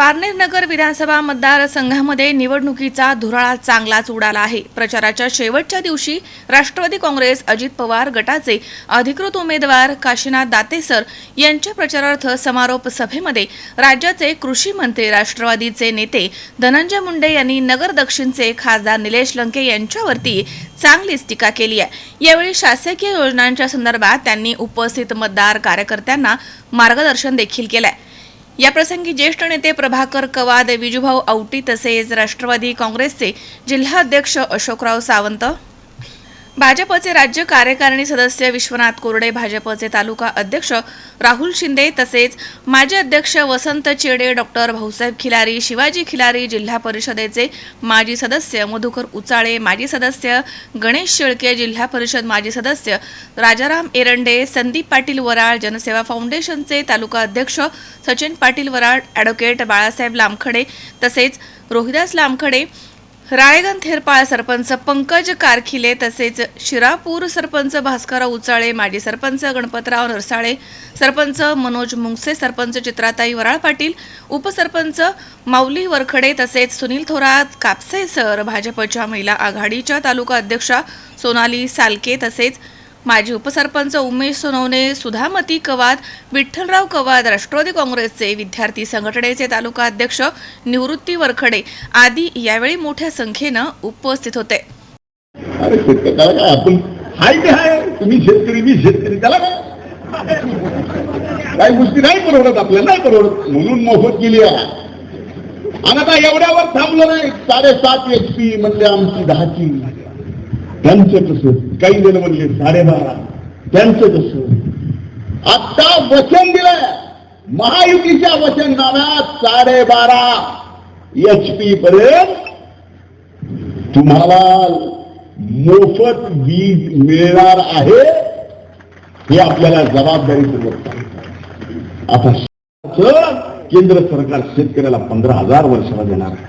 पारनेर नगर विधानसभा मतदारसंघामध्ये निवडणुकीचा धुराळा चांगलाच उडाला आहे. प्रचाराच्या शेवटच्या दिवशी राष्ट्रवादी काँग्रेस अजित पवार गटाचे अधिकृत उमेदवार काशीनाथ दातेसर यांच्या प्रचारार्थ समारोप सभेमध्ये राज्याचे कृषी मंत्री राष्ट्रवादीचे नेते धनंजय मुंडे यांनी नगर दक्षिणचे खासदार निलेश लंके यांच्यावरती चांगलीच टीका केली आहे. यावेळी शासकीय योजनांच्या संदर्भात त्यांनी उपस्थित मतदार कार्यकर्त्यांना मार्गदर्शन देखील केलं आहे प्रसंगी ज्येष्ठ नेते प्रभाकर कवाद विजूभाऊ औटी तसेच राष्ट्रवादी काँग्रेसचे जिल्हाध्यक्ष अशोकराव सावंत भाजपचे राज्य कार्यकारिणी सदस्य विश्वनाथ कोरडे भाजपचे तालुका अध्यक्ष राहुल शिंदे तसेच माजी अध्यक्ष वसंत चेडे डॉक्टर भाऊसाहेब खिलारी शिवाजी खिलारी जिल्हा परिषदेचे माजी सदस्य मधुकर उचाळे माजी सदस्य गणेश शेळके जिल्हा परिषद माजी सदस्य राजाराम एरंडे संदीप पाटील वराळ जनसेवा फाउंडेशनचे तालुका अध्यक्ष सचिन पाटील वराळ ॲडव्होकेट बाळासाहेब लामखडे तसेच रोहिदास लामखडे राळेगण थेरपाळ सरपंच पंकज कारखिले तसेच शिरापूर सरपंच भास्करराव उचाळे माजी सरपंच गणपतराव नरसाळे सरपंच मनोज मुंगसे सरपंच चित्राताई वराळ पाटील उपसरपंच माऊली वरखडे तसेच सुनील थोरात कापसे सर भाजपच्या महिला आघाडीच्या तालुका अध्यक्षा सोनाली सालके तसेच माजी उपसरपंच उमेश सोनवणे सुधामती कवाद विठ्ठलराव कवाद राष्ट्रवादी काँग्रेसचे विद्यार्थी संघटनेचे तालुका अध्यक्ष निवृत्ती वरखडे आदी यावेळी मोठ्या संख्येनं उपस्थित होते. तुम्ही शेतकरी मी शेतकरी त्याला काही गोष्टी नाही परवडत आपल्याला नाही परवडत. म्हणून मोफत केली आहे. आणि आता एवढ्यावर थांबलो नाही. साडेसात एच पी म्हणजे आमची दहाची. त्यांचं कसं काही जण म्हणले साडेबारा त्यांचं कसं आता वचन दिलंय. महायुतीच्या वचननाम्यात साडेबारा एच पी पर्यंत तुम्हाला मोफत वीज मिळणार आहे हे आपल्याला जबाबदारीपूर्वक आता केंद्र सरकार शेतकऱ्याला पंधरा हजार वर्षाला देणार आहे.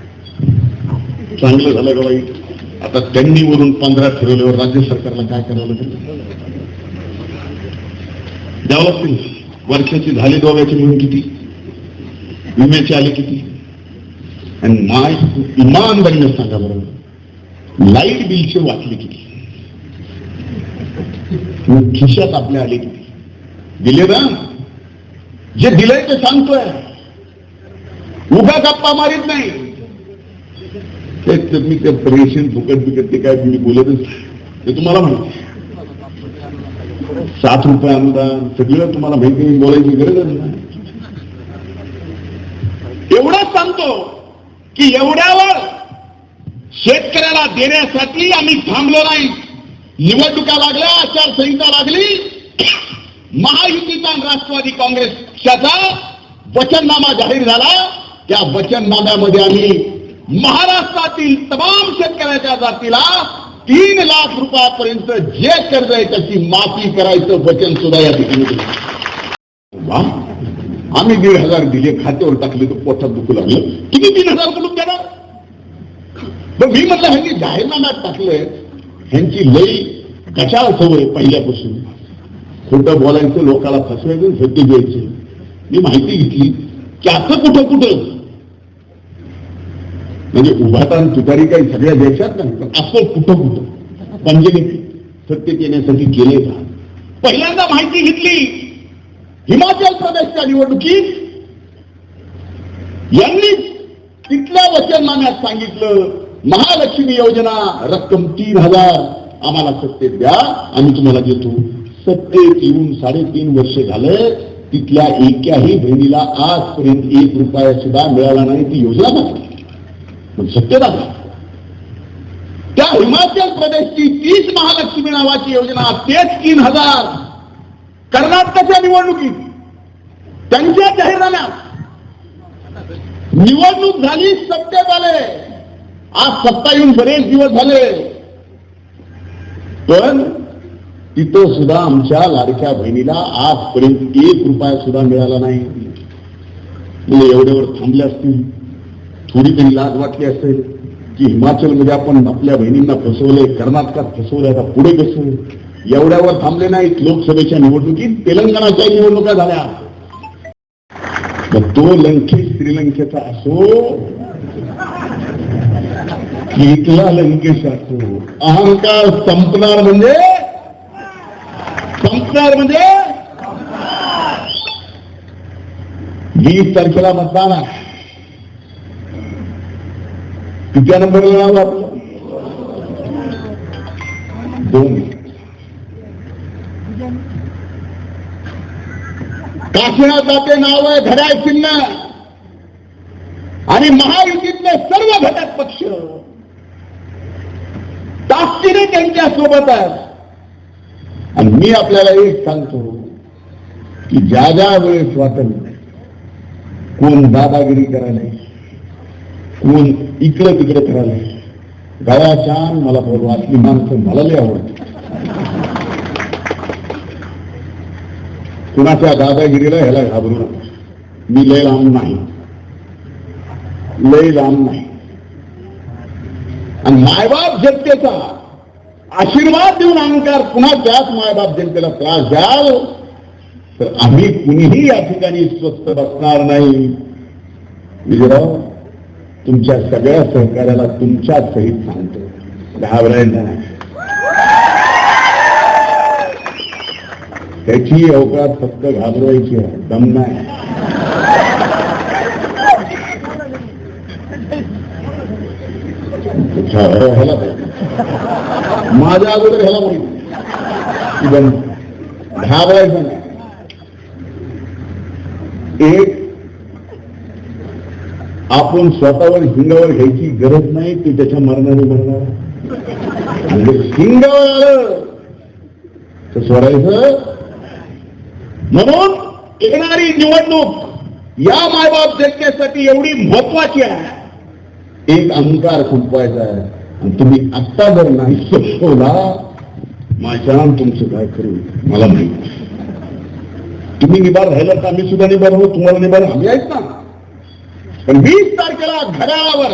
चांगलं झालं का वाईट आता त्यांनी वरून पंधरा ठरवल्यावर राज्य सरकारला काय करावं लागेल? द्यावं लागतील. वर्षाची झाली दोघांची मिळून किती? विम्याचे आले किती? आणि माय इमानदारीने सांगा बरोबर लाइट बिलचे वाचले किती? खिशात आपले आले किती? दिले ना? जे दिलंय ते सांगतोय. उगा गप्पा मारित नाही. तर मी ते रेशन फुकट बिकट ते काय तुम्ही बोलतच ते तुम्हाला माहिती सात रुपये अनुदान सगळं तुम्हाला माहिती आहे, बोलायची गरजच नाही. एवढंच सांगतो की एवढ्यावर शेतकऱ्याला देण्यासाठी आम्ही थांबलो नाही. निवडणुका लागल्या आचारसंहिता लागली. महायुतीचा राष्ट्रवादी काँग्रेस पक्षाचा वचननामा जाहीर झाला. त्या वचननाम्यामध्ये आम्ही महाराष्ट्रातील तमाम शेतकऱ्याच्या जातीला तीन लाख रुपयापर्यंत जे कर्ज आहे त्याची माफी करायचं वचन सुद्धा या ठिकाणी दिलं. आम्ही दीड हजार दिले खात्यावर टाकले तर पोटात दुखू लागलं. किती तीन हजार कुठून देणार मग मी म्हटलं ह्यांनी जाहीरनाम्यात टाकलंय. ह्यांची लई कशा सवय पहिल्यापासून. खोटं बोलायचं लोकाला फसवायचं सत्य द्यायचं मी माहिती घेतली की असं कुठं कुठं? म्हणजे उभातान तुतारी काही सगळ्या देशात नाही पण असं कुठं कुठं. पंजनी सत्य येण्यासाठी केले का? पहिल्यांदा माहिती घेतली. हिमाचल प्रदेशच्या निवडणुकीत यांनी तिथल्या वचनमान्यात सांगितलं महालक्ष्मी योजना रक्कम तीन हजार. आम्हाला सत्तेत द्या आम्ही तुम्हाला देतो. सत्तेत येऊन साडेतीन वर्ष झालं तिथल्या एकाही बहिणीला आजपर्यंत एक रुपया सुद्धा मिळाला नाही ती योजना बघितली पण शक्य झालं. त्या हिमाचल प्रदेशची तीच महालक्ष्मी नावाची योजना तेच तीन हजार कर्नाटकाच्या निवडणुकीत त्यांच्या जाहीरनाम्यात निवडणूक झाली सत्तेत आले आज सत्ता येऊन बरेच दिवस झाले. पण तिथं सुद्धा आमच्या लाडक्या बहिणीला आजपर्यंत एक रुपया सुद्धा मिळाला नाही. म्हणजे एवढ्यावर थांबले असतील. थोडी तरी लाज वाटली असेल की हिमाचलमध्ये आपण आपल्या बहिणींना फसवलंय कर्नाटकात फसवलंय आता पुढे कसं एवढ्यावर थांबले नाहीत लोकसभेच्या निवडणुकीत तेलंगणाच्या निवडणुका झाल्या. तर तो लंकेश श्रीलंकेचा असो की इथला लंकेश असो. अहंकार संपणार म्हणजे? संपणार म्हणजे? वीस तारखेला मतदान आहे. किती नंबरला नाव आपलं दोन काशीनाथ नाव आहे घड्याळ चिन्ह आणि महायुतीतले सर्व घटक पक्ष ताकदीने त्यांच्यासोबत आहेत आणि मी आपल्याला एक सांगतो की ज्या ज्या वेळेस स्वातंत्र्य कोण दादागिरी करायला कोण इकडं तिकडं करायला गळ्याच्या मला बरोबर असली माणसं मला लय आवडते. कुणाच्या दादागिरीला ह्याला घाबरू नका. मी लय लांब नाही. लय लांब नाही. आणि मायबाप जनतेचा आशीर्वाद देऊन अहंकार पुन्हा त्याच मायबाप जनतेला त्रास द्याल तर आम्ही कुणीही या ठिकाणी स्वस्त बसणार नाही. विजयराव तुमच्या सगळ्या सहकार्याला तुमच्या सहित सांगतो. घाबरायला नाही. त्याची अवकाश फक्त घाबरवायची आहे. दम नाही. पाहिजे. माझ्या अगोदर ह्याला पाहिजे घाबरायचं नाही. एक आपण स्वतःवर हिंगावर घ्यायची गरज नाही ते त्याच्या मरणाने मरणार आणि म्हणजे हिंगावर आलं तर सोडायचं. म्हणून येणारी निवडणूक या मायबाप जनतेसाठी एवढी महत्वाची आहे. एक अहंकार संपवायचा आहे. आणि तुम्ही आत्ता जर नाही सोडला माझ्या तुमचं काय करू मला माहिती तुम्ही निभार राहिला तर आम्ही सुद्धा निभार हो तुम्हाला निभार आम्ही आहेत ना? पण वीस तारखेला घड्याळावर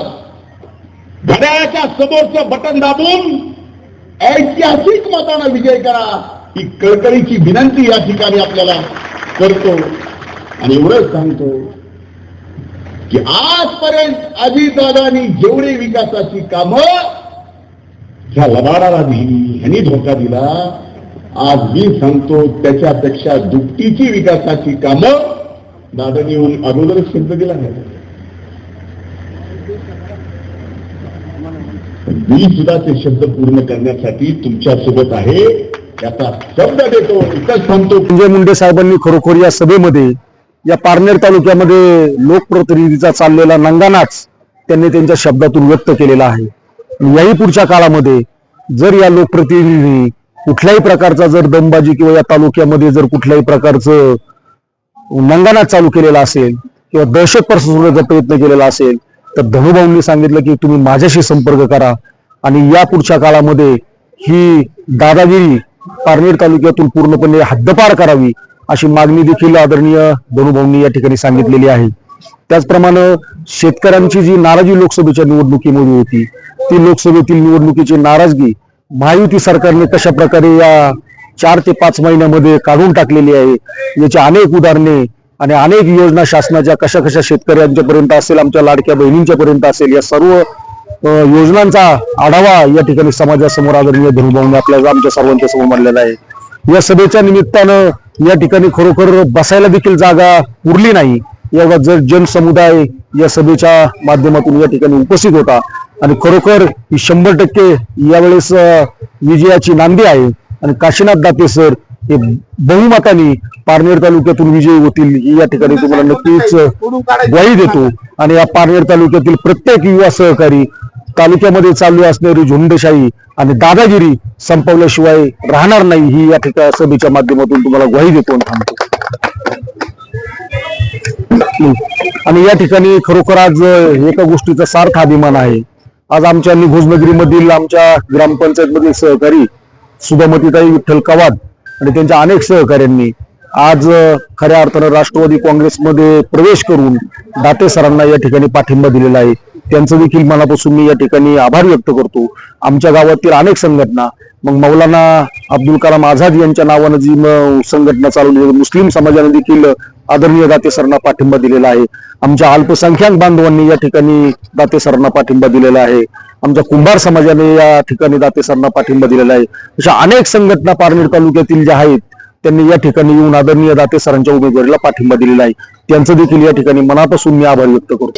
घड्याळाच्या समोरचं बटन दाबून ऐतिहासिक मतानं विजय करा ही कळकळीची विनंती या ठिकाणी आपल्याला करतो. आणि एवढंच सांगतो की आजपर्यंत अजितदादांनी जेवढे विकासाची कामं ह्या लबाडाला दिली ह्यांनी धोका दिला आज मी सांगतो त्याच्यापेक्षा दुपटीची विकासाची कामं दादानी येऊन अगोदरच शब्द दिला नाही मी सुद्धा ते शब्द पूर्ण करण्यासाठी तुमच्यासोबत आहे. याचा शब्द देतो. इथंच थांबतो. संजय मुंडे साहेबांनी खरोखर या सभेमध्ये या पारनेर तालुक्यामध्ये लोकप्रतिनिधीचा चाललेला नंगानाच त्यांनी त्यांच्या शब्दातून व्यक्त केलेला आहे. याही पुढच्या काळामध्ये जर या लोकप्रतिनिधी कुठल्याही प्रकारचा जर दमबाजी किंवा या तालुक्यामध्ये जर कुठल्याही प्रकारचं नंगानाच चालू केलेला असेल किंवा दहशत प्रसवण्याचा प्रयत्न केलेला असेल तर धनुभाऊंनी सांगितलं की तुम्ही माझ्याशी संपर्क करा आणि या पुढच्या काळामध्ये ही दादागिरी पारनेर तालुक्यातून पूर्णपणे हद्दपार करावी अशी मागणी देखील आदरणीय धनुभाऊंनी या ठिकाणी सांगितलेली आहे. त्याचप्रमाणे शेतकऱ्यांची जी नाराजी लोकसभेच्या निवडणुकीमध्ये होती ती लोकसभेतील निवडणुकीची नाराजगी महायुती सरकारने कशा प्रकारे या चार ते पाच महिन्यामध्ये काढून टाकलेली आहे याची अनेक उदाहरणे आणि अनेक योजना शासनाच्या कशा कशा शेतकऱ्यांच्या पर्यंत असेल आमच्या लाडक्या बहिणींच्या पर्यंत असेल या सर्व योजनांचा आढावा या ठिकाणी समाजासमोर आदरणीय धनुभाऊने आपल्या आमच्या सर्वांच्या समोर मांडलेला आहे. या सभेच्या निमित्तानं या ठिकाणी खरोखर बसायला देखील जागा उरली नाही. एवढा जर जनसमुदाय या सभेच्या माध्यमातून या ठिकाणी उपस्थित होता. आणि खरोखर ही शंभर टक्के यावेळेस विजयाची नांदी आहे. आणि काशीनाथ दाते सर हे बहुमताने पारनेर तालुक्यातून विजयी होतील ही या ठिकाणी तुम्हाला नक्कीच ग्वाही देतो. आणि या पारनेर तालुक्यातील प्रत्येक युवा सहकारी तालुक्यामध्ये चालू असणारी झुंडशाही आणि दादागिरी संपवल्याशिवाय राहणार नाही ही या ठिकाणी सभेच्या माध्यमातून तुम्हाला ग्वाही देतो थांबतो. आणि या ठिकाणी खरोखर आज एका गोष्टीचा सार्थ अभिमान आहे. आज आमच्या निघोजनगरीमधील आमच्या ग्रामपंचायत मधील सहकारी सुधामतीताई विठ्ठल कवाद आणि त्यांच्या अनेक सहकाऱ्यांनी आज खऱ्या अर्थानं राष्ट्रवादी काँग्रेसमध्ये प्रवेश करून दाते सरांना या ठिकाणी पाठिंबा दिलेला आहे. त्यांचं देखील मनापासून मी या ठिकाणी आभार व्यक्त करतो. आमच्या गावातील अनेक संघटना मग मौलाना अब्दुल कलाम आझाद यांच्या नावानं जी संघटना चालवली मुस्लिम समाजाने देखील आदरणीय दाते सरांना पाठिंबा दिलेला आहे. आमच्या अल्पसंख्याक बांधवांनी या ठिकाणी दाते सरांना पाठिंबा दिलेला आहे. आमच्या कुंभार समाजाने या ठिकाणी दाते सरांना पाठिंबा दिलेला आहे. अशा अनेक संघटना पारनेर तालुक्यातील ज्या आहेत त्यांनी या ठिकाणी येऊन आदरणीय दाते सरांच्या उमेदवारीला पाठिंबा दिलेला आहे. त्यांचं देखील या ठिकाणी मनापासून मी आभार व्यक्त करतो.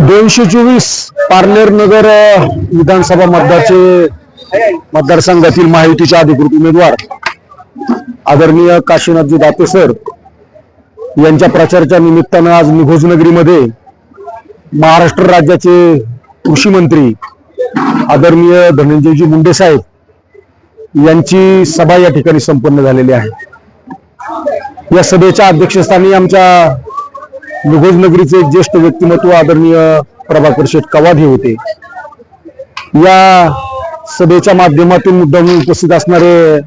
दोनशे चोवीस पार्लेर नगर विधानसभा मतदारचे मतदारसंघातील महायुतीचे अधिकृत उमेदवार आदरणीय काशीनाथजी दाते सर यांच्या प्रचाराच्या निमित्तानं आज निघोजनगरीमध्ये महाराष्ट्र राज्याचे कृषी मंत्री आदरणीय धनंजयजी मुंडे साहेब यांची सभा या ठिकाणी संपन्न झालेली आहे. या सभेच्या अध्यक्षस्थानी आमच्या निघोज नगरीचे ज्येष्ठ व्यक्तिमत्व आदरणीय प्रभाकर शेठ कवाद हे होते. या सभेच्या माध्यमातून मुद्दाम उपस्थित असणारे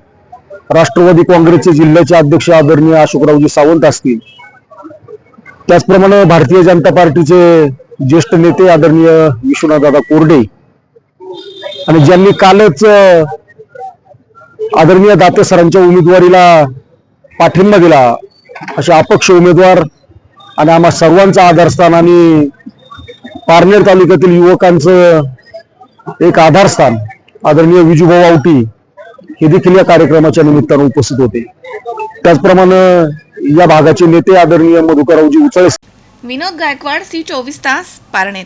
राष्ट्रवादी काँग्रेसचे जिल्ह्याचे अध्यक्ष आदरणीय अशोकरावजी सावंत असतील. त्याचप्रमाणे भारतीय जनता पार्टीचे ज्येष्ठ नेते आदरणीय विश्वनाथदादा कोरडे आणि ज्यांनी कालच आदरणीय दाते सरांच्या उमेदवारीला पाठिंबा दिला असे अपक्ष उमेदवार आणि आम्हा सर्वांचं आधारस्थान आणि पारनेर तालुक्यातील युवकांचं एक आधारस्थान आदरणीय विजूभाऊ आवटी हे देखील या कार्यक्रमाच्या निमित्तानं उपस्थित होते. त्याचप्रमाणे या भागाचे नेते आदरणीय मधुकररावजी उचळे विनोद गायकवाड सी चोवीस तास पारनेर.